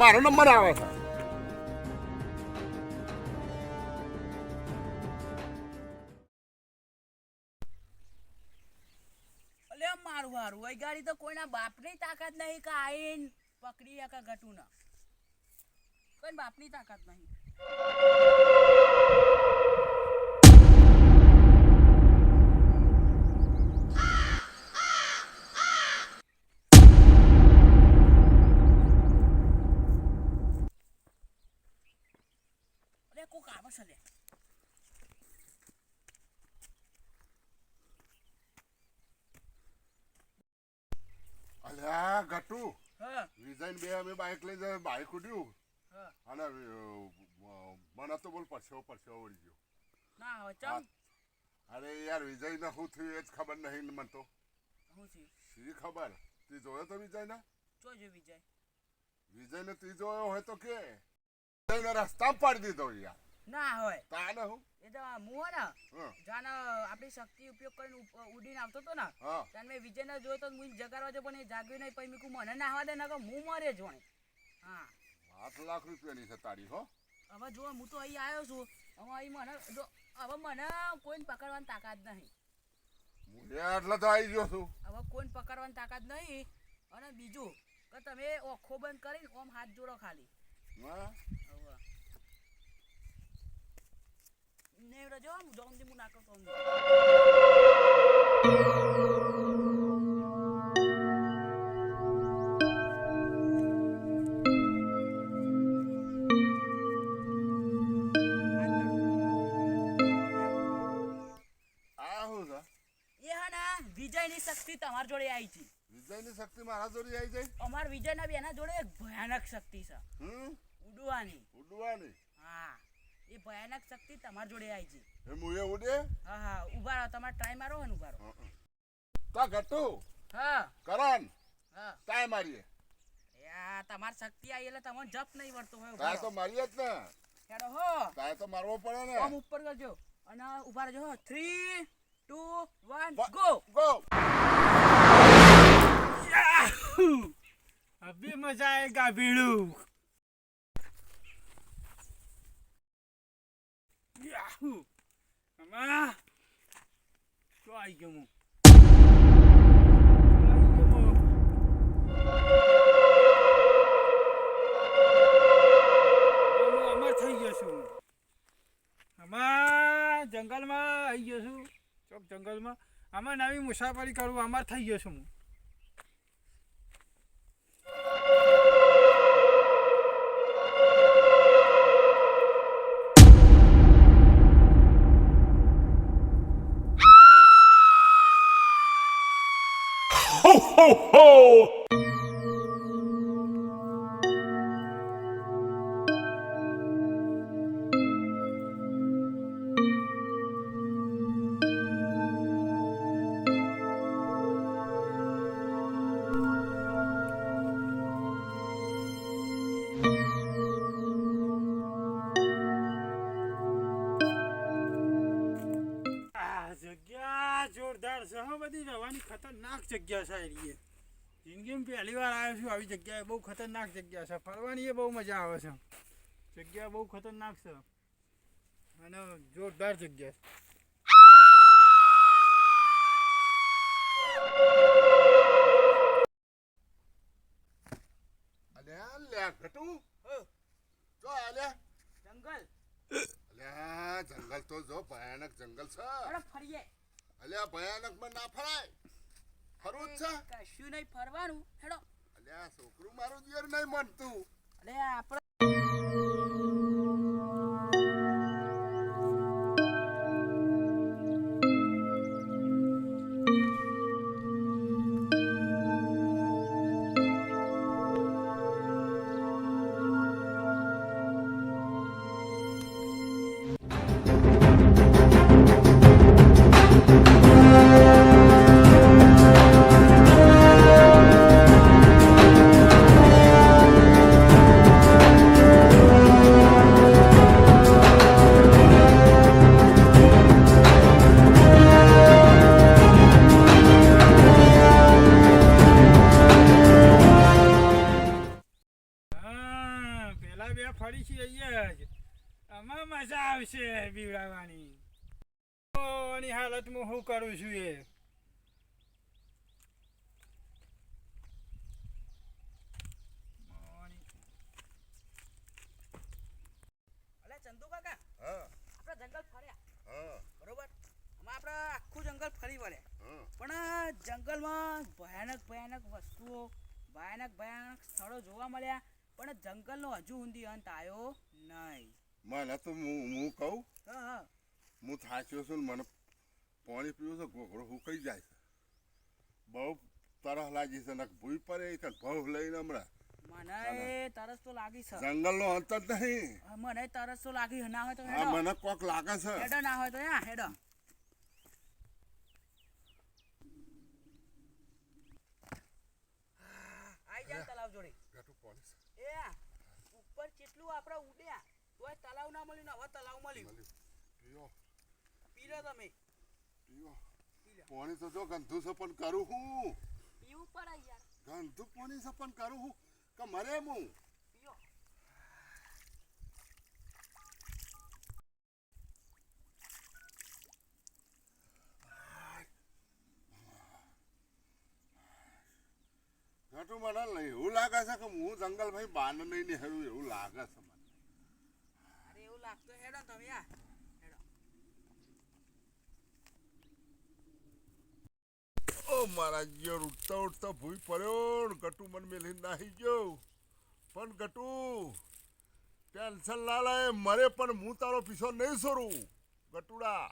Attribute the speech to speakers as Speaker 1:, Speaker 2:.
Speaker 1: મારો નંબર આવે. છે
Speaker 2: મારું હારું. એ ગાડી તો કોઈના બાપની તાકાત નહીં કે આઈન પકડી કે ઘટું ના કોઈ બાપની તાકાત નહીં. કોક આવે છે લે
Speaker 1: અલ્યા ગટુ વિજયન બે અમે બાઇક લઈ જાય બાઇક ઉડ્યું અને મને તો બોલ પરસેવો પરસેવો વળી ગયો
Speaker 2: ના હવે ચમ
Speaker 1: અરે યાર વિજય ને શું થયું એ જ ખબર નહીં મને તો શી ખબર તી જોયો તો વિજય ને
Speaker 2: જોજો વિજય
Speaker 1: વિજય ને તી જોયો હોય તો કે વિજય રસ્તા પાડી દીધો યાર
Speaker 2: ના હોય.
Speaker 1: તાને હું.
Speaker 2: એ તો હું ને
Speaker 1: હા.
Speaker 2: આપણી શક્તિ ઉપયોગ કરીને ઉડીને આવતો હતો ને ત્યારે મેં વિજયને જોયો તો હું જગાડવા જો પણ એ જાગ્યું નહીં પછી મીકું મને ના આવવા દે ના હું મરે જ વણે હા.
Speaker 1: આઠ લાખ રૂપિયાની છે તારી હો.
Speaker 2: હવે જો હું તો અહીં આવ્યો છું. હવે અહીં મને જો હવે મને કોઈને પકડવાની તાકાત નહીં.
Speaker 1: એટલે તો આવી ગયો છું.
Speaker 2: હવે કોઈને પકડવાની તાકાત નહીં. અને બીજું કે તમે ઓખો બંધ કરીને ઓમ હાથ જોડો ખાલી.
Speaker 1: શું છે
Speaker 2: એ હા ના વિજયની શક્તિ તમારી જોડે આવી છે.
Speaker 1: વિજયની શક્તિ મારા જોડી આવી જાય?
Speaker 2: અમાર વિજયના બેના જોડે એક ભયાનક શક્તિ છે.
Speaker 1: હમ?
Speaker 2: ઉડવાની.
Speaker 1: ઉડવાની?
Speaker 2: હા. એ ભયાનક શક્તિ તમારી જોડે આવી છે.
Speaker 1: એ મુએ ઉડે?
Speaker 2: હા હા. ઊભા રહો. તમારે ટ્રાય મારો ને ઊભા રહો.
Speaker 1: તા ગટુ
Speaker 2: હા.
Speaker 1: કરણ?
Speaker 2: હા.
Speaker 1: ટ્રાય મારીએ.
Speaker 2: યા તમાર શક્તિ આવી એટલે તમને જપ નહીં વર્તો હોય
Speaker 1: ઊભા તો મારીએ જ ને.
Speaker 2: હેડો હો.
Speaker 1: તાય તો મારવો પડે ને.
Speaker 2: આમ ઉપર કરજો. અને ઊભા રહેજો 3 2
Speaker 1: 1
Speaker 2: ગો
Speaker 1: ગો
Speaker 3: અભી મજા આયેગા ભીડું. આહુ અમા તો આવી ગયો હું જંગલમાં આવી ગયો છું. ચોક જંગલમાં. આમાં નવી મુસાફરી કરવું અમાર થઈ ગયો છું હું. આ બધી રહેવાની ખતરનાક જગ્યા છે એની જિંદગીમાં પહેલી વાર આવ્યો છું આવી જગ્યાએ. બહુ ખતરનાક જગ્યા છે. ફરવાની એ બહુ મજા આવે છે. જગ્યા બહુ ખતરનાક છે. અને જોરદાર જગ્યા છે.
Speaker 2: હો,
Speaker 1: જો અલ્યા
Speaker 2: જંગલ.
Speaker 1: અલ્યા જંગલ તો જો ભયાનક જંગલ છે.
Speaker 2: ફરીએ.
Speaker 1: અલ્યા ભયાનકમાં ના ફરાય. ફરવું જ છે.
Speaker 2: કશું નહીં ફરવાનું. હેડો.
Speaker 1: અલ્યા છોકરું મારું દિયર નહીં મનતું.
Speaker 2: અરે આપણે
Speaker 3: આવશે બીવડાવવાની ઓની હાલત હું શું કરું છું એ.
Speaker 2: ચંદુ કાકા આપણે જંગલ ફર્યા બરોબર આપણે આખું જંગલ ફરી વળ્યા પણ જંગલમાં ભયાનક ભયાનક વસ્તુઓ ભયાનક ભયાનક સ્થળો જોવા મળ્યા પણ જંગલનો હજુ ઊંધી અંત આવ્યો નહીં.
Speaker 1: મને તો હું હું કહું?
Speaker 2: હા
Speaker 1: થાચ્યો છું ને મને પાણી પીવું છે ઘોઘરો સુકાઈ જાય છે. બહુ તરસ લાગી છે ને ભૂઈ પડે કે ભવ લઈને હમણાં.
Speaker 2: મને તરસ તો લાગી છે.
Speaker 1: જંગલનો અંત જ નહીં.
Speaker 2: મને તરસ તો લાગી ના હોય તો
Speaker 1: મને કોક લાગે છે.
Speaker 2: હેડો ના હોય તો યા હેડો. આઈ જાય તલાવ જોડે. એ ઉપર કેટલું આપણે ઉડ્યા. તોય તલાવ ના મળ્યું ને હવે તલાવ મળ્યું.
Speaker 1: પીઓ.
Speaker 2: પીરો તમે.
Speaker 1: પીઓ. પાણી તો જો ગંધુ સપન કરું હું.
Speaker 2: પીવું પડે યાર.
Speaker 1: ગંધુ પાણી સપન કરું હું. કે મરે હું.
Speaker 2: પીઓ
Speaker 1: ગટુ મને લઈ એવું લાગે છે કે હું જંગલ ભાઈ બાન નહીં નિહળું એવું લાગે છે
Speaker 2: લાગતું હેડો તમે યાર હેડો.
Speaker 1: ઓ મારા જીવ ઉઠતા ઉઠતા ભૂઈ પડ્યો ગટુ મન મેલી નાહી ગયો. પણ ગટુ ટેન્શન ના લાય મરે પણ હું તારો પીછો નહીં છોડું. ગટુડા